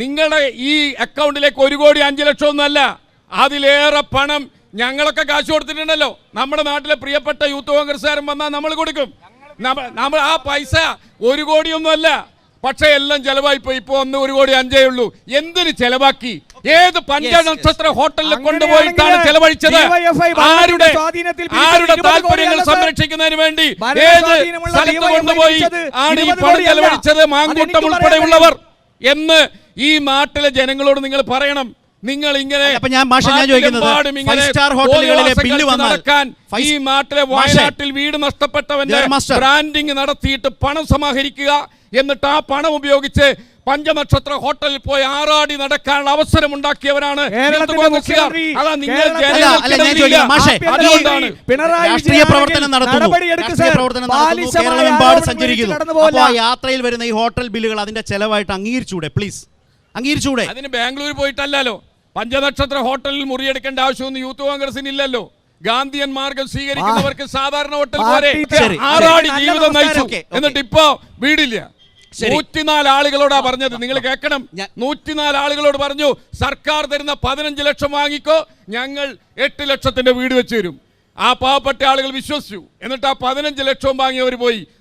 നിങ്ങളുടെ ഈ അക്കൗണ്ടിലേക്ക് ഒരു കോടി അഞ്ച് ലക്ഷം ഒന്നുമല്ല. അതിലേറെ പണം ഞങ്ങളൊക്കെ കാശ് കൊടുത്തിട്ടുണ്ടല്ലോ. നമ്മുടെ നാട്ടിലെ പ്രിയപ്പെട്ട യൂത്ത് കോൺഗ്രസ്സുകാരൻ വന്നാൽ നമ്മൾ കൊടുക്കും. നമ്മൾ ആ പൈസ ഒരു കോടിയൊന്നുമല്ല. പക്ഷേ എല്ലാം ചെലവായി പോയി ഇപ്പൊ ഒന്ന് ഒരു കോടി അഞ്ചേ ഉള്ളൂ. എന്തിന് ചെലവാക്കി? ഏത് പഞ്ചനക്ഷത്ര ഹോട്ടലിൽ കൊണ്ടുപോയിട്ടാണ് ചെലവഴിച്ചത്? ആരുടെ ആരുടെ താല്പര്യങ്ങൾ സംരക്ഷിക്കുന്നതിന് വേണ്ടി ഏത് സ്ഥലത്ത് കൊണ്ടുപോയി ആണ് ഈ പണം. ചെലവഴിച്ചത്? മാങ്കൂട്ടം ഉൾപ്പെടെയുള്ളവർ. എന്ന് ഈ നാട്ടിലെ ജനങ്ങളോട് നിങ്ങൾ പറയണം. നിങ്ങൾ ഇങ്ങനെ അപ്പൊ ഞാൻ മാഷെ ഞാൻ ചോദിക്കുന്നത് സ്റ്റാർ ഹോട്ടലുകളിലെ തോന്നിവാസം ബില്ല് വന്നാൽ ഈ നാട്ടിലെ വയനാട്ടിൽ വീട് നഷ്ടപ്പെട്ടവന്റെ ബ്രാൻഡിങ് നടത്തിയിട്ട് പണം സമാഹരിക്കുക എന്നിട്ട് ആ പണം ഉപയോഗിച്ച് പഞ്ചനക്ഷത്ര ഹോട്ടലിൽ പോയി ആറാടി നടക്കാനുള്ള അവസരം ഉണ്ടാക്കിയവരാണ് രാഷ്ട്രീയ പ്രവർത്തനം നടത്തുന്നു. നടപടിയെടുക്ക് രാഷ്ട്രീയ സർ. പ്രവർത്തനം നടത്തുന്നു. കേരളമെമ്പാട് സഞ്ചരിക്കുന്നു. കടന്നു അപ്പോൾ ആ യാത്രയിൽ വരുന്ന ഈ ഹോട്ടൽ ബില്ലുകൾ അതിന്റെ ചെലവായിട്ട് അംഗീകരിച്ചൂടെ പ്ലീസ്? അംഗീകരിച്ചൂടെ? അതിന് ബാംഗ്ലൂർ പോയിട്ടല്ലല്ലോ. പഞ്ചനക്ഷത്ര ഹോട്ടലിൽ മുറിയെടുക്കേണ്ട ആവശ്യമൊന്നും യൂത്ത് കോൺഗ്രസിന് ഇല്ലല്ലോ ഗാന്ധിയൻ മാർഗം സ്വീകരിക്കുന്നവർക്ക് സാധാരണ ഹോട്ടൽ പോരെ ആറാടി ജീവിതം നയിച്ചു. എന്നിട്ട് ഇപ്പോ വീടില്ല. നൂറ്റിനാല് ആളുകളോടാ പറഞ്ഞത്. നിങ്ങൾ കേൾക്കണം. നൂറ്റിനാല് ആളുകളോട് പറഞ്ഞു സർക്കാർ തരുന്ന പതിനഞ്ച് ലക്ഷം വാങ്ങിക്കോ ഞങ്ങൾ എട്ട് ലക്ഷത്തിന്റെ വീട് വെച്ചു തരും. ആ പാവപ്പെട്ട ആളുകൾ വിശ്വസിച്ചു. എന്നിട്ട് ആ പതിനഞ്ച് ലക്ഷവും വാങ്ങിയവർ പോയി.